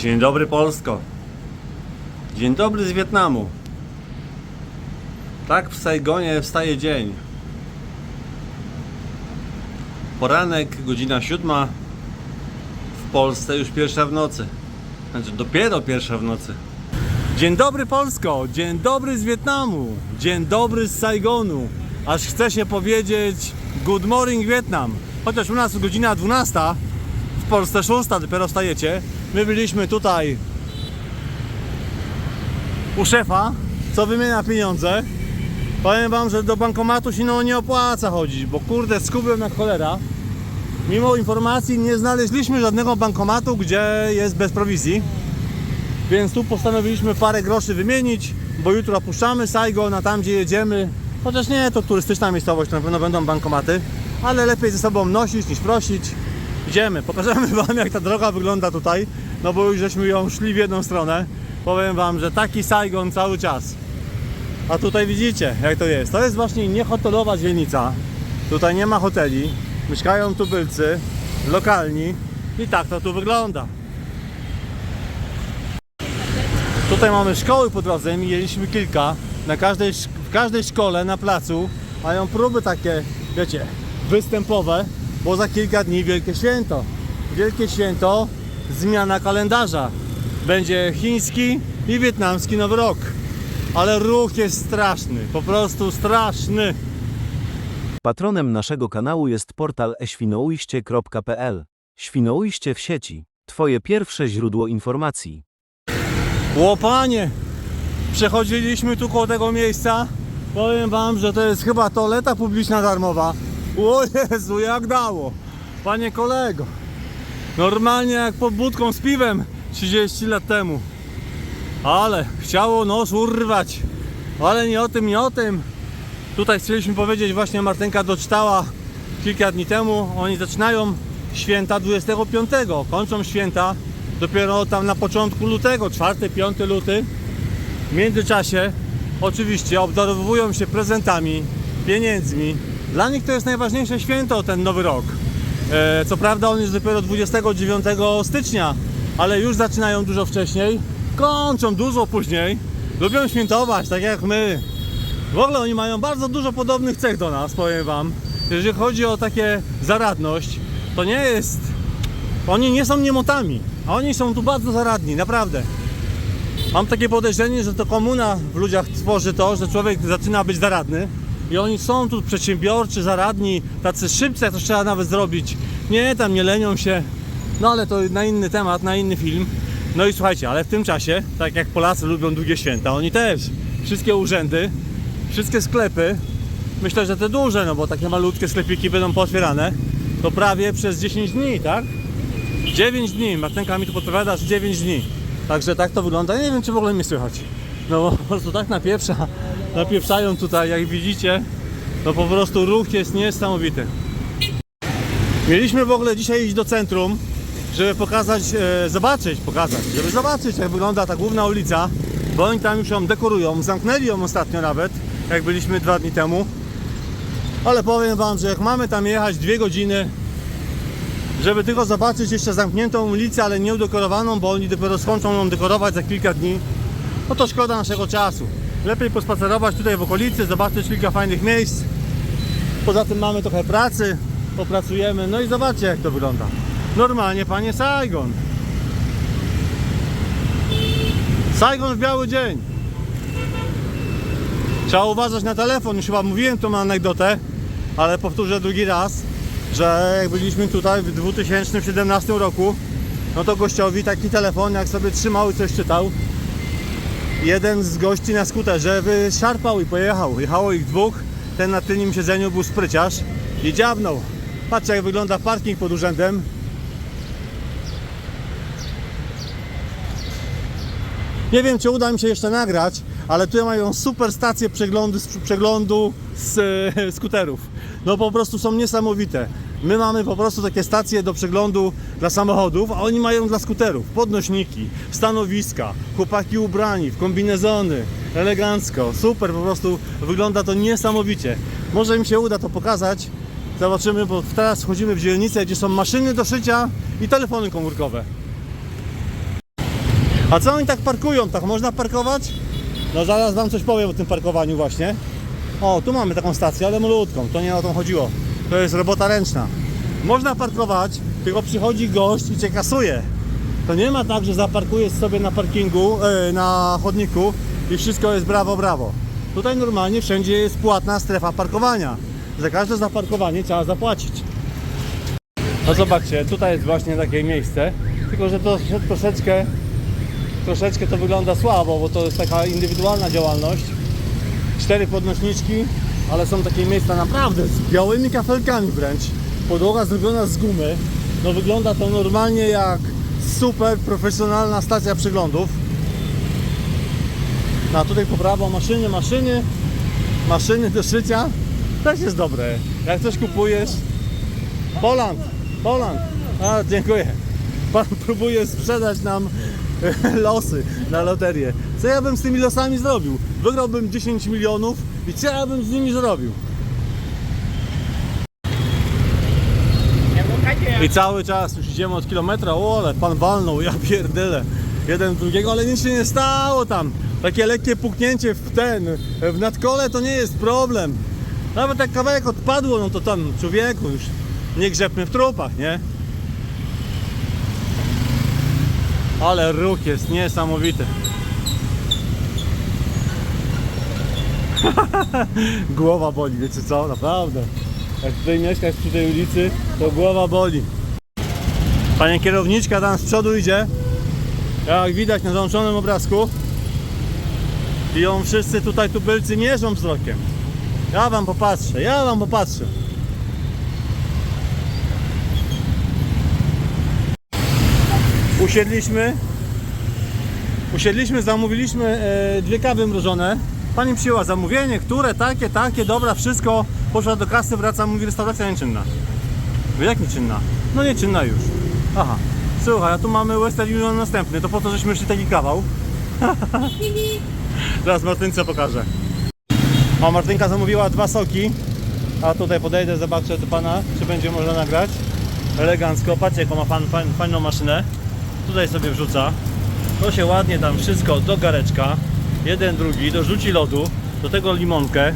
Dzień dobry Polsko. Dzień dobry z Wietnamu. Tak w Saigonie wstaje dzień. Poranek, godzina siódma. W Polsce już pierwsza w nocy. Znaczy dopiero pierwsza w nocy. Dzień dobry Polsko, dzień dobry z Wietnamu, dzień dobry z Saigonu. Aż chce się powiedzieć good morning Wietnam. Chociaż u nas godzina 12, w Polsce 6 dopiero wstajecie. My byliśmy tutaj u szefa, co wymienia pieniądze. Powiem wam, że do bankomatu się no nie opłaca chodzić, bo kurde skupią na cholera. Mimo informacji nie znaleźliśmy żadnego bankomatu, gdzie jest bez prowizji. Więc tu postanowiliśmy parę groszy wymienić, bo jutro opuszczamy Saigon, a tam gdzie jedziemy, chociaż nie, to turystyczna miejscowość, na pewno będą bankomaty, ale lepiej ze sobą nosić niż prosić. Idziemy, pokażemy Wam jak ta droga wygląda tutaj, no bo już żeśmy ją szli w jedną stronę. Powiem Wam, że taki Saigon cały czas. A tutaj widzicie jak to jest. To jest właśnie niehotelowa dzielnica. Tutaj nie ma hoteli, mieszkają tubylcy, lokalni i tak to tu wygląda. Tutaj mamy szkoły po drodze, mieliśmy kilka. Na każdej, w każdej szkole na placu mają próby takie, wiecie, występowe, bo za kilka dni Wielkie Święto. Wielkie Święto, zmiana kalendarza. Będzie chiński i wietnamski Nowy Rok. Ale ruch jest straszny, po prostu straszny. Patronem naszego kanału jest portal eświnoujście.pl. Świnoujście w sieci. Twoje pierwsze źródło informacji. Łopanie! Przechodziliśmy tu koło tego miejsca. Powiem wam, że to jest chyba toaleta publiczna darmowa. O Jezu, jak dało! Panie kolego! Normalnie jak pod budką z piwem 30 lat temu. Ale chciało nos urwać. Ale nie o tym, nie o tym. Tutaj chcieliśmy powiedzieć, właśnie Martynka doczytała kilka dni temu. Oni zaczynają święta 25. Kończą święta dopiero tam na początku lutego, 4-5 luty. W międzyczasie oczywiście obdarowują się prezentami, pieniędzmi. Dla nich to jest najważniejsze święto, ten nowy rok. E, co prawda on jest dopiero 29 stycznia, ale już zaczynają dużo wcześniej, kończą dużo później. Lubią świętować, tak jak my. W ogóle oni mają bardzo dużo podobnych cech do nas, powiem wam. Jeżeli chodzi o takie zaradność, to nie jest. Oni nie są niemotami, a oni są tu bardzo zaradni, naprawdę. Mam takie podejrzenie, że to komuna w ludziach tworzy to, że człowiek zaczyna być zaradny i oni są tu przedsiębiorczy, zaradni, tacy szybcy, jak to trzeba nawet zrobić. Nie, tam nie lenią się. No ale to na inny temat, na inny film. No i słuchajcie, ale w tym czasie, tak jak Polacy lubią długie święta, oni też. Wszystkie urzędy, wszystkie sklepy, myślę, że te duże, no bo takie malutkie sklepiki będą pootwierane, to prawie przez 10 dni, tak? 9 dni, Martynka mi tu podpowiada, że 9 dni. Także tak to wygląda. Nie wiem, czy w ogóle mnie słychać. No bo po prostu tak napieprza, napieprzają tutaj, jak widzicie. No po prostu ruch jest niesamowity. Mieliśmy w ogóle dzisiaj iść do centrum, żeby pokazać, e, zobaczyć, pokazać, żeby zobaczyć jak wygląda ta główna ulica, bo oni tam już ją dekorują, zamknęli ją ostatnio nawet, jak byliśmy dwa dni temu. Ale powiem wam, że jak mamy tam jechać dwie godziny, żeby tylko zobaczyć jeszcze zamkniętą ulicę, ale nie udekorowaną, bo oni dopiero skończą ją dekorować za kilka dni, no to szkoda naszego czasu. Lepiej pospacerować tutaj w okolicy, zobaczyć kilka fajnych miejsc. Poza tym mamy trochę pracy, popracujemy, no i zobaczcie jak to wygląda. Normalnie, panie Saigon. Saigon w biały dzień. Trzeba uważać na telefon, już chyba mówiłem tą anegdotę, ale powtórzę drugi raz, że jak byliśmy tutaj w 2017 roku, no to gościowi taki telefon, jak sobie trzymał i coś czytał, jeden z gości na skuterze wyszarpał i pojechał. Jechało ich dwóch, ten na tylnym siedzeniu był spryciarz i dziabnął. Patrzcie jak wygląda parking pod urzędem. Nie wiem, czy uda mi się jeszcze nagrać, ale tutaj mają super stacje przeglądu, przeglądu z e, skuterów. No po prostu są niesamowite. My mamy po prostu takie stacje do przeglądu dla samochodów, a oni mają dla skuterów. Podnośniki, stanowiska, chłopaki ubrani w kombinezony, elegancko, super, po prostu wygląda to niesamowicie. Może mi się uda to pokazać. Zobaczymy, bo teraz wchodzimy w dzielnicę, gdzie są maszyny do szycia i telefony komórkowe. A co oni tak parkują? Tak można parkować? No zaraz wam coś powiem o tym parkowaniu właśnie. O, tu mamy taką stację, ale malutką. To nie o to chodziło. To jest robota ręczna. Można parkować, tylko przychodzi gość i cię kasuje. To nie ma tak, że zaparkujesz sobie na parkingu, e, na chodniku i wszystko jest brawo, brawo. Tutaj normalnie wszędzie jest płatna strefa parkowania. Za każde zaparkowanie trzeba zapłacić. No zobaczcie, tutaj jest właśnie takie miejsce, tylko że to troszeczkę, troszeczkę to wygląda słabo, bo to jest taka indywidualna działalność. Cztery podnośniczki, ale są takie miejsca naprawdę z białymi kafelkami wręcz. Podłoga zrobiona z gumy. No wygląda to normalnie jak super profesjonalna stacja przeglądów. No a tutaj po prawo maszyny, maszyny, maszyny do szycia. Też jest dobre. Jak coś kupujesz, Poland, Poland. A, dziękuję. Pan próbuje sprzedać nam losy na loterię. Co ja bym z tymi losami zrobił? Wygrałbym 10 milionów i co ja bym z nimi zrobił? I cały czas już idziemy od kilometra, o ale pan walnął, ja pierdolę. Jeden drugiego, ale nic się nie stało tam. Takie lekkie puknięcie w ten, w nadkole to nie jest problem. Nawet jak kawałek odpadło, no to tam człowieku już nie grzebmy w trupach, nie? Ale ruch jest niesamowity. Głowa boli, wiecie co? Naprawdę. Jak tutaj mieszkasz przy tej ulicy, to głowa boli. Panie kierowniczka tam z przodu idzie. Jak widać na załączonym obrazku. I ją wszyscy tutaj tubylcy mierzą wzrokiem. Ja wam popatrzę, ja wam popatrzę. Usiedliśmy. Usiedliśmy, zamówiliśmy e, dwie kawy mrożone. Pani przyjęła zamówienie, które, takie, takie, dobra, wszystko. Poszła do kasy, wraca, mówi restauracja nieczynna. Mówię, jak nieczynna? No nieczynna już. Aha. Słuchaj, a tu mamy Western Union następny, to po to, żeśmy szli taki kawał. Zaraz Martynce pokażę. O, Martynka zamówiła dwa soki. A tutaj podejdę, zobaczę do pana, czy będzie można nagrać. Elegancko, patrzcie jaką ma pan fajn, fajną maszynę. Tutaj sobie wrzuca. To się ładnie tam wszystko do gareczka. Jeden, drugi, dorzuci lodu, do tego limonkę.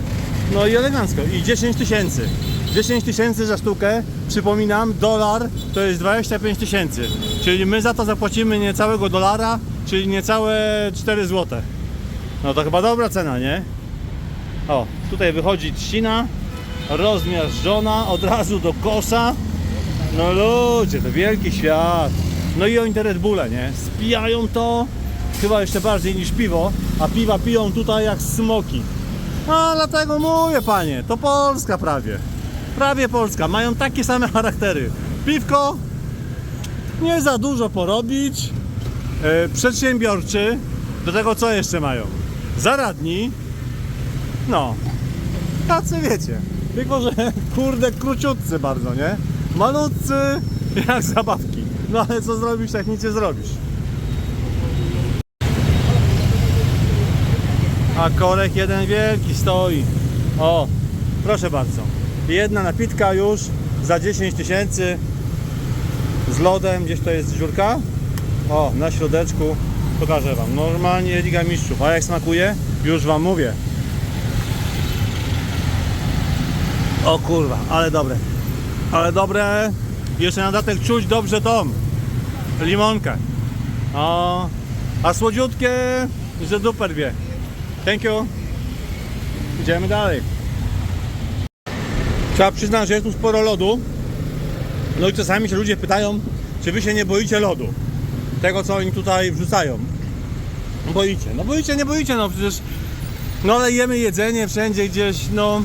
No i elegancko. I 10 tysięcy. 10 tysięcy za sztukę. Przypominam, dolar to jest 25 tysięcy. Czyli my za to zapłacimy niecałego dolara, czyli niecałe 4 złote. No to chyba dobra cena, nie? O, tutaj wychodzi trzcina, rozmiażdżona, od razu do kosza. No ludzie, to wielki świat. No i oni te Red Bulle, nie? Spijają to chyba jeszcze bardziej niż piwo, a piwa piją tutaj jak smoki. A dlatego mówię panie, to Polska prawie. Prawie Polska. Mają takie same charaktery. Piwko, nie za dużo porobić, e, przedsiębiorczy, do tego co jeszcze mają? Zaradni, no, tacy wiecie. Tylko, że kurde króciutcy bardzo, nie? Malutcy jak zabawki. No ale co zrobisz, jak nic nie zrobisz? A korek jeden wielki stoi. O, proszę bardzo. Jedna napitka już za 10 tysięcy z lodem. Gdzieś to jest dziurka? O, na środeczku. Pokażę Wam. Normalnie Liga Mistrzów. A jak smakuje? Już Wam mówię. O kurwa, ale dobre. Ale dobre. Jeszcze na dodatek czuć dobrze tą limonkę. O, a słodziutkie, że duper wie. Thank you. Idziemy dalej. Trzeba przyznać, że jest tu sporo lodu. No i czasami się ludzie pytają, czy wy się nie boicie lodu. Tego, co oni tutaj wrzucają. Boicie. No boicie, nie boicie, no przecież no ale jemy jedzenie wszędzie gdzieś, no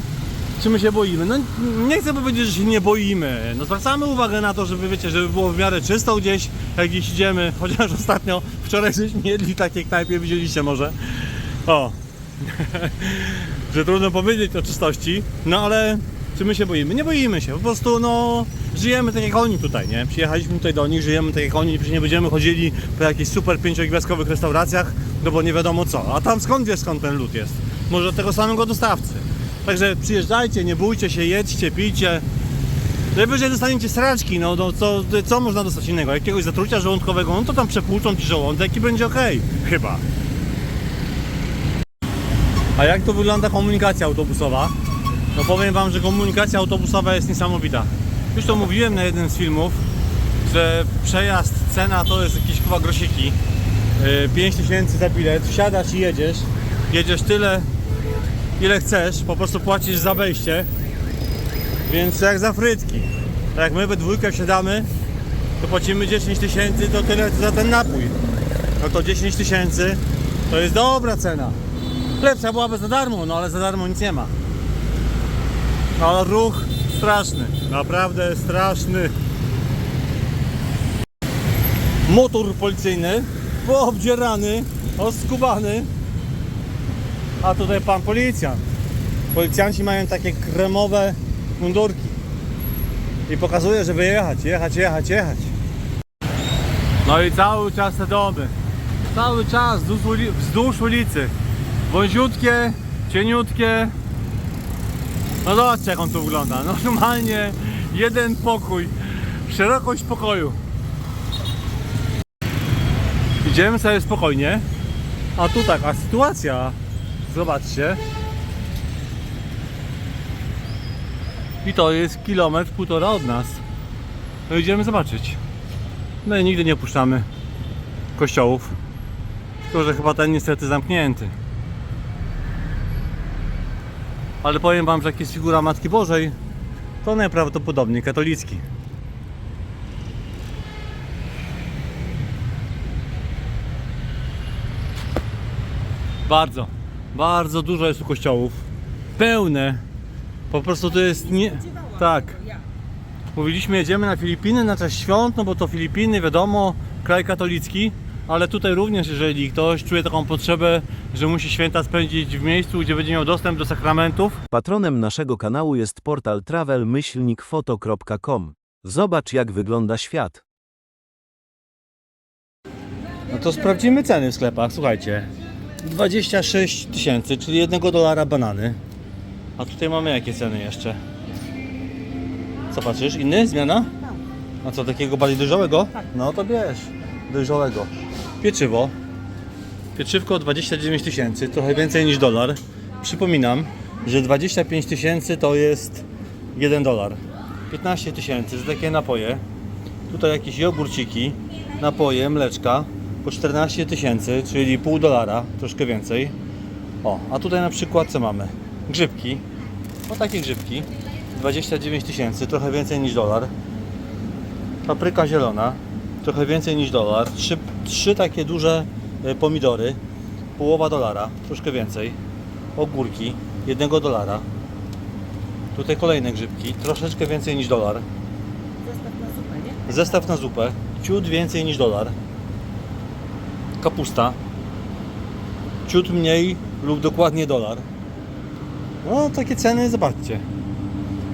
czy my się boimy? No nie chcę powiedzieć, że się nie boimy. No zwracamy uwagę na to, żeby wiecie, żeby było w miarę czysto gdzieś, jak gdzieś idziemy, chociaż ostatnio, wczoraj żeśmy jedli w takiej knajpie, widzieliście może. O, że trudno powiedzieć o czystości, no ale czy my się boimy? Nie boimy się, po prostu no żyjemy tak jak oni tutaj, nie? Przyjechaliśmy tutaj do nich, żyjemy tak jak oni, przecież nie będziemy chodzili po jakichś super pięciogwiazdkowych restauracjach, no bo nie wiadomo co. A tam skąd wiesz skąd ten lód jest? Może od tego samego dostawcy. Także przyjeżdżajcie, nie bójcie się, jedźcie, pijcie. Najwyżej dostaniecie sraczki, no, no co, co można dostać innego? Jakiegoś zatrucia żołądkowego, no to tam przepłuczą ci żołądek i będzie ok, chyba. A jak to wygląda komunikacja autobusowa? No powiem wam, że komunikacja autobusowa jest niesamowita. Już to mówiłem na jednym z filmów, że przejazd, cena to jest jakieś chyba grosiki. Yy, 5 tysięcy za bilet, wsiadasz i jedziesz. Jedziesz tyle, ile chcesz, po prostu płacisz za wejście. Więc jak za frytki. Tak jak my we dwójkę wsiadamy, to płacimy 10 tysięcy, to tyle za ten napój. No to 10 tysięcy to jest dobra cena. Lepsza byłaby za darmo, no ale za darmo nic nie ma. No ruch straszny, naprawdę straszny. Motor policyjny, poobdzierany, oskubany. A tutaj pan policjant. Policjanci mają takie kremowe mundurki. I pokazuje, żeby jechać, jechać, jechać, jechać. No i cały czas te domy. Cały czas wzdłuż, uli- wzdłuż ulicy. Wąziutkie, cieniutkie. No zobaczcie jak on tu wygląda. No, Normalnie jeden pokój. Szerokość pokoju. Idziemy sobie spokojnie. A tu taka sytuacja. Zobaczcie. I to jest kilometr, półtora od nas. No idziemy zobaczyć. My nigdy nie opuszczamy kościołów. Tylko, że chyba ten niestety zamknięty. Ale powiem wam, że jak jest figura Matki Bożej, to najprawdopodobniej katolicki. Bardzo, bardzo dużo jest tu kościołów. Pełne. Po prostu to jest nie... Tak. Mówiliśmy, jedziemy na Filipiny na czas świąt, no bo to Filipiny, wiadomo, kraj katolicki, ale tutaj również, jeżeli ktoś czuje taką potrzebę, że musi święta spędzić w miejscu, gdzie będzie miał dostęp do sakramentów, Patronem naszego kanału jest portal travel-foto.com. Zobacz jak wygląda świat. no to sprawdzimy ceny w sklepach. Słuchajcie, 26 tysięcy, czyli 1 dolara banany. A tutaj mamy jakie ceny jeszcze? Co patrzysz? Inny? Zmiana? A co, takiego bardziej dojrzałego? No to bierz, dojrzałego. Pieczywo. Pieczywko 29 tysięcy, trochę więcej niż dolar. Przypominam, że 25 tysięcy to jest 1 dolar. 15 tysięcy za takie napoje. Tutaj jakieś jogurciki, napoje, mleczka po 14 tysięcy, czyli pół dolara, troszkę więcej. O, a tutaj na przykład co mamy? Grzybki. O takie grzybki. 29 tysięcy, trochę więcej niż dolar. Papryka zielona, trochę więcej niż dolar. Trzy, trzy takie duże pomidory, połowa dolara, troszkę więcej. Ogórki, jednego dolara. Tutaj kolejne grzybki, troszeczkę więcej niż dolar. Zestaw na zupę, nie? Zestaw na zupę, ciut więcej niż dolar. Kapusta, ciut mniej lub dokładnie dolar. No, takie ceny, zobaczcie.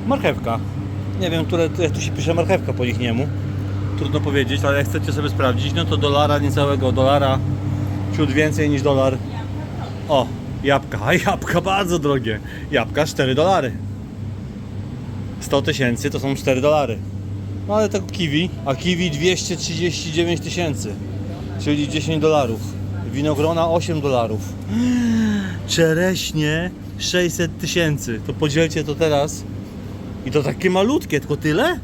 Marchewka. Nie wiem, które, jak tu się pisze marchewka po ich niemu. Trudno powiedzieć, ale jak chcecie sobie sprawdzić, no to dolara, niecałego dolara, ciut więcej niż dolar. O, jabłka, jabłka bardzo drogie. Jabłka 4 dolary. 100 tysięcy to są 4 dolary. No ale tego kiwi, a kiwi 239 tysięcy, czyli 10 dolarów. Winogrona 8 dolarów. Czereśnie 600 tysięcy. To podzielcie to teraz. I to takie malutkie, tylko tyle?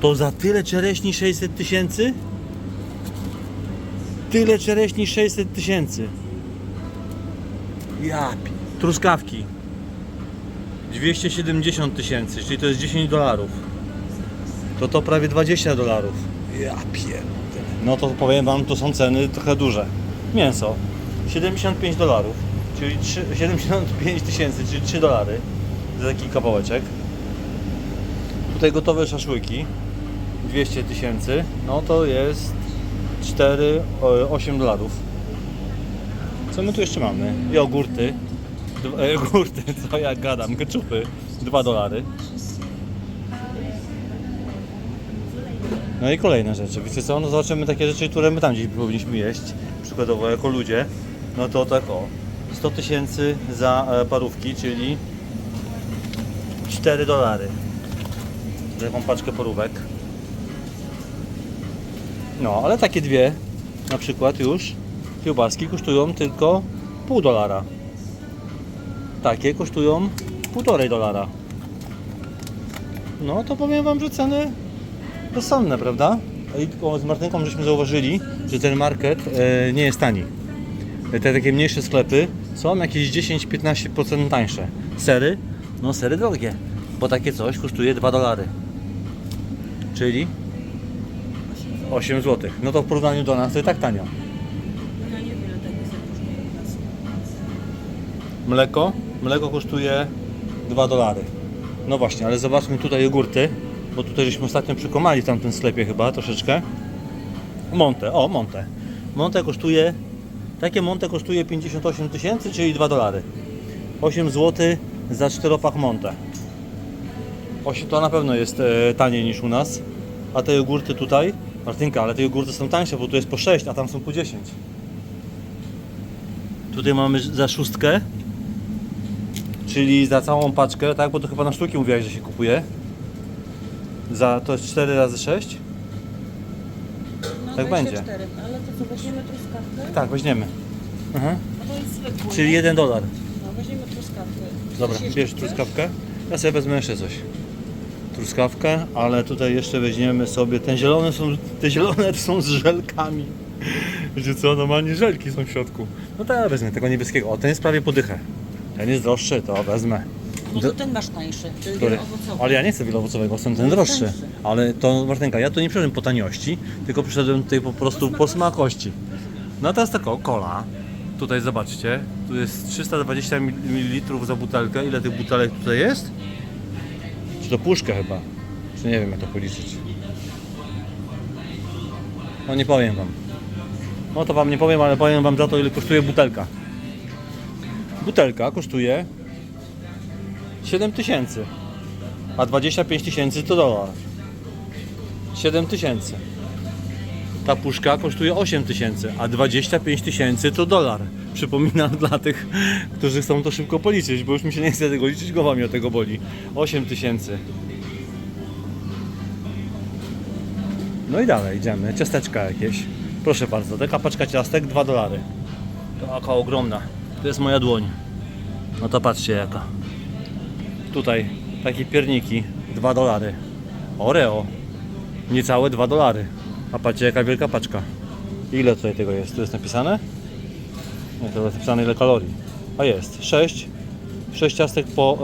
To za tyle czereśni 600 tysięcy? Tyle czereśni 600 tysięcy. Ja pi- Truskawki. 270 tysięcy, czyli to jest 10 dolarów. To to prawie 20 dolarów. Ja pierdolę. No to powiem wam, to są ceny trochę duże. Mięso 75 dolarów, czyli 3, 75 tysięcy, czyli 3 dolary za taki kawałeczek. Tutaj gotowe szaszłyki 200 tysięcy, no to jest 4, 8 dolarów. Co my tu jeszcze mamy? Jogurty. Dwa- e, Jogurty, co ja gadam, keczupy 2 dolary. No i kolejne rzeczy. Wiecie co? No zobaczymy takie rzeczy, które my tam gdzieś powinniśmy jeść. Przykładowo jako ludzie. No to tak o. 100 tysięcy za e, parówki, czyli 4 dolary. taką paczkę porówek. No, ale takie dwie, na przykład już, kiełbaski kosztują tylko pół dolara. Takie kosztują półtorej dolara. No to powiem Wam, że ceny rozsądne, prawda? I z Martynką żeśmy zauważyli, że ten market e, nie jest tani. Te takie mniejsze sklepy są jakieś 10-15% tańsze. Sery? No sery drogie, bo takie coś kosztuje 2 dolary. Czyli 8 zł. No to w porównaniu do nas to i tak tanio. Kosztuje u nas. Mleko? Mleko kosztuje 2 dolary. No właśnie, ale zobaczmy tutaj jogurty, bo tutaj żeśmy ostatnio przykomali w tamtym sklepie chyba troszeczkę. Monte, o Monte. Monte kosztuje, takie Monte kosztuje 58 tysięcy, czyli 2 dolary. 8 zł za czteropak Monte. 8 to na pewno jest e, taniej niż u nas. A te jogurty tutaj, Martynka, ale te jogurty są tańsze, bo tu jest po 6, a tam są po 10. Tutaj mamy za szóstkę Czyli za całą paczkę, tak? Bo to chyba na sztuki mówiłaś, że się kupuje. Za to jest 4 razy 6? No, Tak będzie. 24, Ale to co, weźmiemy truskawkę? Tak, weźmiemy. Mhm. No to jest zwykły. Czyli nie? 1 dolar. No, weźmiemy truskawkę. Dobra, bierz truskawkę. Ja sobie wezmę jeszcze coś. Truskawkę, ale tutaj jeszcze weźmiemy sobie. Ten zielone są, te zielone są z żelkami. Wiecie co, normalnie żelki są w środku. No to ja wezmę tego niebieskiego. O, ten jest prawie podychę. Ten jest droższy, to wezmę. No to ten masz tańszy, ten Który? Ale ja nie chcę wieloowocowego, chcę ten jest droższy. tańszy. Ale to Martynka, ja tu nie przyszedłem po taniości, tylko przyszedłem tutaj po prostu po smakości. No a teraz tak o, cola. Tutaj zobaczcie, tu jest 320 ml za butelkę. Ile tych butelek tutaj jest? To puszka chyba? Czy nie wiem jak to policzyć. No nie powiem wam. No to wam nie powiem, ale powiem wam za to ile kosztuje butelka. Butelka kosztuje 7 tysięcy, a 25 tysięcy to dolar. 7 tysięcy. Ta puszka kosztuje 8 tysięcy, a 25 tysięcy to dolar. Przypominam dla tych, którzy chcą to szybko policzyć, bo już mi się nie chce tego liczyć, głowa mi o tego boli. 8 tysięcy. No i dalej idziemy. Ciasteczka jakieś. Proszę bardzo, taka paczka ciastek 2 dolary. To jaka ogromna. To jest moja dłoń. No to patrzcie jaka. Tutaj takie pierniki 2 dolary. Oreo niecałe 2 dolary. A patrzcie jaka wielka paczka. Ile tutaj tego jest? Tu jest napisane? Nie, to jest napisane ile kalorii. A jest 6. 6 ciastek po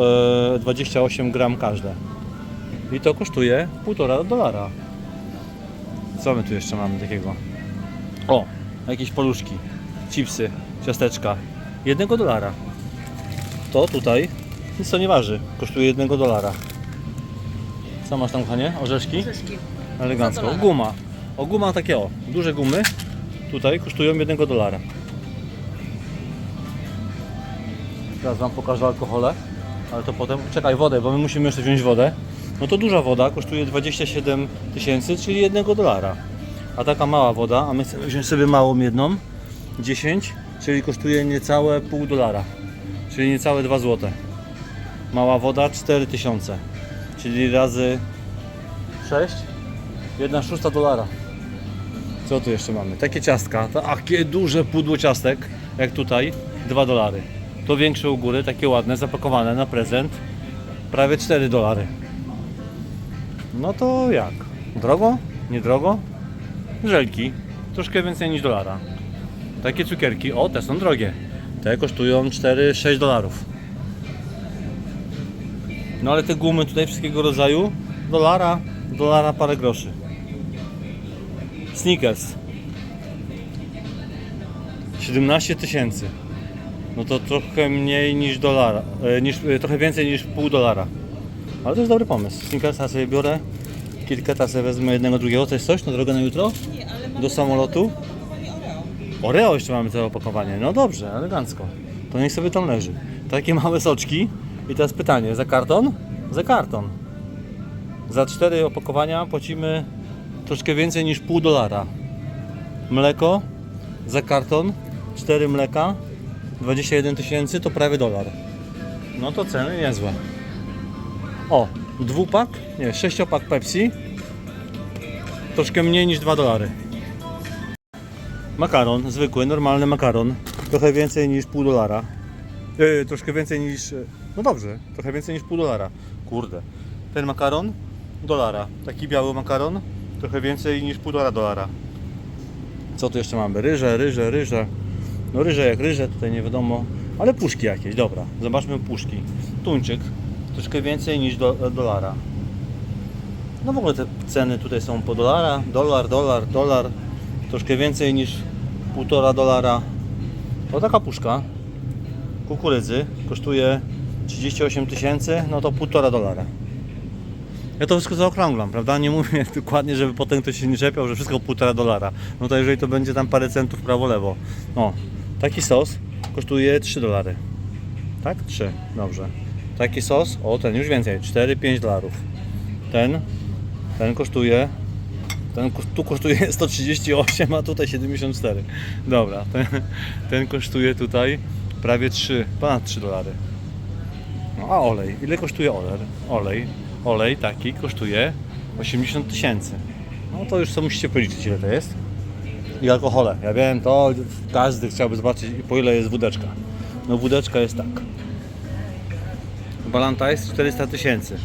e, 28 gram każde. I to kosztuje 1,5 dolara. Co my tu jeszcze mamy takiego? O, jakieś poluszki, chipsy, ciasteczka. Jednego dolara. To tutaj nic to nie waży. Kosztuje jednego dolara. Co masz tam, kochanie? Orzeszki? Orzeszki. Elegancko. Guma. O, guma takie o. Duże gumy tutaj kosztują jednego dolara. Teraz Wam pokażę alkohole. Ale to potem... Czekaj, wodę, bo my musimy jeszcze wziąć wodę. No to duża woda kosztuje 27 tysięcy, czyli jednego dolara. A taka mała woda, a my chcemy wziąć sobie małą jedną, 10, czyli kosztuje niecałe pół dolara. Czyli niecałe 2 złote. Mała woda 4000, czyli razy 6, 1 szósta dolara. Co tu jeszcze mamy? Takie ciastka, takie duże pudło ciastek, jak tutaj, 2 dolary. To większe u góry, takie ładne, zapakowane na prezent, prawie 4 dolary. No to jak? Drogo? Niedrogo? Żelki, troszkę więcej niż dolara. Takie cukierki, o te są drogie. Te kosztują 4-6 dolarów. No ale te gumy tutaj wszystkiego rodzaju, dolara, dolara parę groszy. Snickers. 17 tysięcy. No to trochę mniej niż dolara, e, niż, e, trochę więcej niż pół dolara. Ale to jest dobry pomysł. Snickersa sobie biorę, kilka sobie wezmę jednego, drugiego. To jest coś na drogę na jutro? Do samolotu? Oreo. Jeszcze mamy całe opakowanie. No dobrze, elegancko. To niech sobie tam leży. Takie małe soczki. I teraz pytanie, za karton? Za karton. Za cztery opakowania płacimy troszkę więcej niż pół dolara. Mleko za karton, 4 mleka, 21 tysięcy to prawie dolar. No to ceny niezłe. O, dwupak, nie, sześciopak Pepsi. Troszkę mniej niż 2 dolary. Makaron, zwykły, normalny makaron. Trochę więcej niż pół dolara. Yy, troszkę więcej niż. No dobrze, trochę więcej niż pół dolara. Kurde. Ten makaron dolara. Taki biały makaron trochę więcej niż półtora dolara. Co tu jeszcze mamy? Ryże, ryże, ryże. No ryże jak ryże, tutaj nie wiadomo. Ale puszki jakieś, dobra. Zobaczmy puszki. Tuńczyk troszkę więcej niż do, dolara. No w ogóle te ceny tutaj są po dolara, dolar, dolar, dolar. Troszkę więcej niż półtora dolara. O taka puszka kukurydzy kosztuje 38 tysięcy, no to półtora dolara. Ja to wszystko zaokrąglam, prawda? Nie mówię dokładnie, żeby potem ktoś się nie czepiał, że wszystko półtora dolara. No to jeżeli to będzie tam parę centów prawo-lewo. No, taki sos kosztuje 3 dolary. Tak? 3, dobrze. Taki sos, o ten już więcej, 4-5 dolarów. Ten, ten kosztuje, ten tu kosztuje 138, a tutaj 74. Dobra, ten, ten kosztuje tutaj prawie 3, ponad 3 dolary. No a olej, ile kosztuje olej? Olej, olej taki kosztuje 80 tysięcy. No to już co musicie policzyć ile to jest. I alkohole. Ja wiem, to każdy chciałby zobaczyć po ile jest wódeczka. No wódeczka jest tak. Balanta jest 400 tysięcy,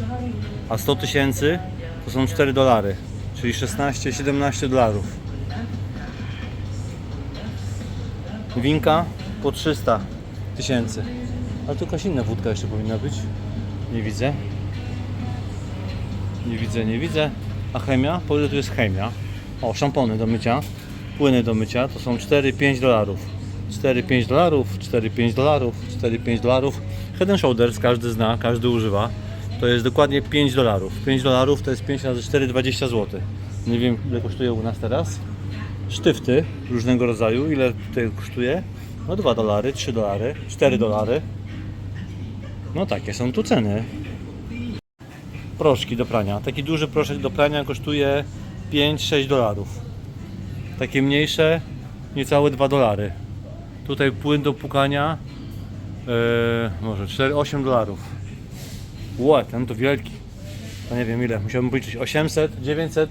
a 100 tysięcy to są 4 dolary, czyli 16-17 dolarów. Winka po 300 tysięcy. Ale tu jakaś inna wódka jeszcze powinna być. Nie widzę. Nie widzę, nie widzę. A chemia? Po ile tu jest chemia? O, szampony do mycia, płyny do mycia to są 4-5 dolarów. 4-5 dolarów, 4-5 dolarów, 4-5 dolarów. Head and Shoulders każdy zna, każdy używa. To jest dokładnie 5 dolarów. 5 dolarów to jest 5 razy 4, 20 zł. Nie wiem ile kosztuje u nas teraz. Sztywty różnego rodzaju, ile tutaj kosztuje? No 2 dolary, 3 dolary, 4 dolary. No takie są tu ceny. Proszki do prania. Taki duży proszek do prania kosztuje 5-6 dolarów. Takie mniejsze niecałe 2 dolary. Tutaj płyn do pukania e, może 4-8 dolarów. Ło, ten to wielki. To nie wiem ile, musiałbym policzyć 800, 900.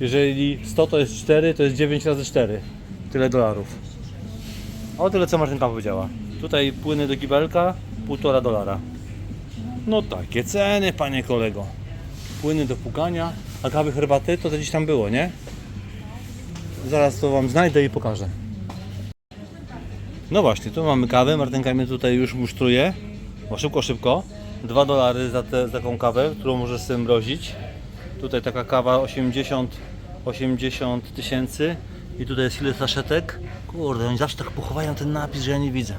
Jeżeli 100 to jest 4, to jest 9 razy 4. Tyle dolarów. O tyle co Martynka powiedziała. Tutaj płyny do kibelka 1,5 dolara. No takie ceny, panie kolego. Płyny do pukania, a kawy herbaty to, gdzieś tam było, nie? Zaraz to wam znajdę i pokażę. No właśnie, tu mamy kawę. Martynka mnie tutaj już musztruje. O, szybko, szybko. 2 dolary za, za taką kawę, którą możesz sobie mrozić. Tutaj taka kawa 80, 80 tysięcy. I tutaj jest ile saszetek. Kurde, oni zawsze tak pochowają ten napis, że ja nie widzę.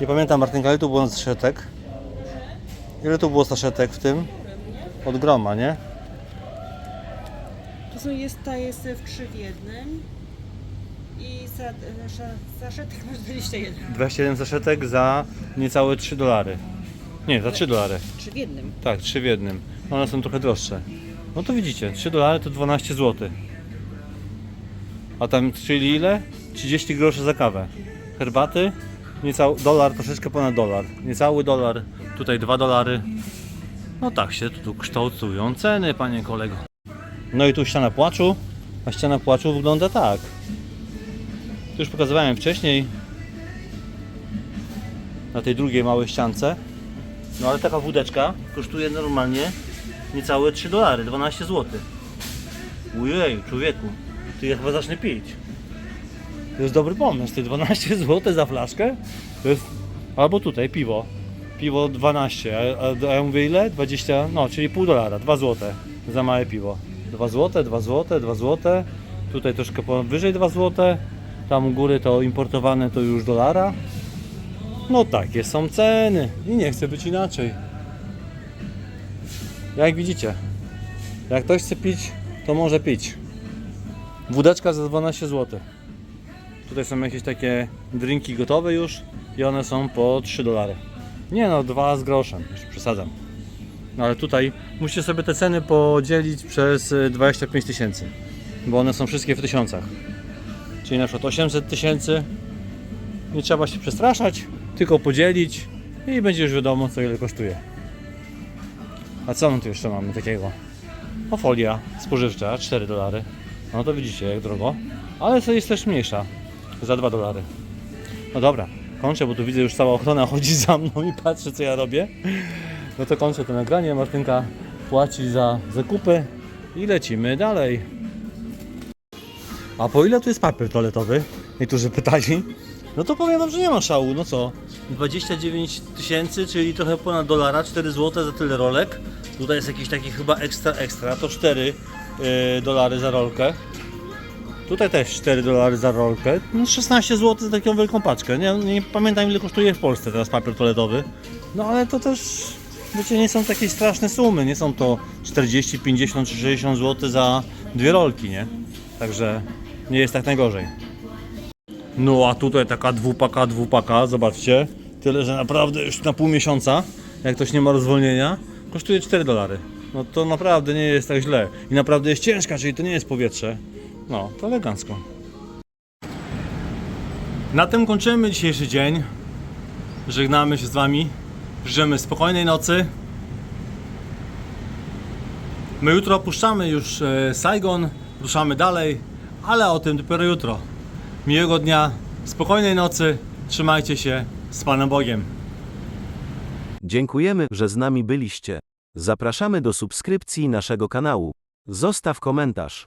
Nie pamiętam Martynka, ile tu było saszetek? Ile tu było saszetek w tym? Od groma, nie? To są, jest, ta jest w 3 w jednym i sa, sza, saszetek masz 21. 27 saszetek za niecałe 3 dolary. Nie, za 3 dolary. 3 w jednym. Tak, 3 w jednym. One są trochę droższe. No to widzicie, 3 dolary to 12 zł. A tam, czyli ile? 30 groszy za kawę. Herbaty? Niecały dolar, troszeczkę ponad dolar. Niecały dolar, tutaj 2 dolary. No tak się tu kształtują ceny, panie kolego. No i tu ściana płaczu. A ściana płaczu wygląda tak. Tu już pokazywałem wcześniej. Na tej drugiej małej ściance. No ale taka wódeczka kosztuje normalnie niecałe 3 dolary, 12 zł. Ujej, człowieku, ty ja chyba zacznę pić. To jest dobry pomysł, ty 12 zł za flaszkę? To jest... Albo tutaj, piwo. Piwo 12, a, a, ja mówię ile? 20, no czyli pół dolara, 2 zł za małe piwo. 2 zł, 2 zł, 2 zł. Tutaj troszkę powyżej 2 zł. Tam u góry to importowane to już dolara. No takie są ceny i nie chce być inaczej. Jak widzicie, jak ktoś chce pić, to może pić. Wódeczka za 12 zł. Tutaj są jakieś takie drinki gotowe już i one są po 3 dolary. Nie no, dwa z groszem, już przesadzam. No ale tutaj musicie sobie te ceny podzielić przez y, 25 tysięcy, bo one są wszystkie w tysiącach. Czyli na przykład 800 tysięcy nie trzeba się przestraszać, tylko podzielić i będzie już wiadomo co ile kosztuje. A co my tu jeszcze mamy takiego? O folia spożywcza, 4 dolary. No to widzicie jak drogo. Ale jest też mniejsza. Za 2 dolary. No dobra, kończę, bo tu widzę już cała ochrona chodzi za mną i patrzy co ja robię. No to kończę to nagranie. Martynka płaci za zakupy i lecimy dalej. A po ile tu jest papier toaletowy? Niektórzy pytali. No to powiem wam, że nie ma szału. No co? 29 tysięcy, czyli trochę ponad dolara, 4 zł za tyle rolek. Tutaj jest jakiś taki chyba ekstra ekstra, to 4 yy, dolary za rolkę. Tutaj też 4 dolary za rolkę. No 16 zł za taką wielką paczkę. Nie, nie pamiętam ile kosztuje w Polsce teraz papier toaletowy. No ale to też, wiecie, nie są takie straszne sumy. Nie są to 40, 50 czy 60 zł za dwie rolki, nie? Także nie jest tak najgorzej. No a tutaj taka dwupaka, dwupaka, zobaczcie. Tyle, że naprawdę już na pół miesiąca, jak ktoś nie ma rozwolnienia, kosztuje 4 dolary. No to naprawdę nie jest tak źle. I naprawdę jest ciężka, czyli to nie jest powietrze. No, to elegancko. Na tym kończymy dzisiejszy dzień. Żegnamy się z Wami. Życzymy spokojnej nocy. My jutro opuszczamy już e, Saigon, ruszamy dalej, ale o tym dopiero jutro. Miłego dnia, spokojnej nocy, trzymajcie się z Panem Bogiem. Dziękujemy, że z nami byliście. Zapraszamy do subskrypcji naszego kanału. Zostaw komentarz.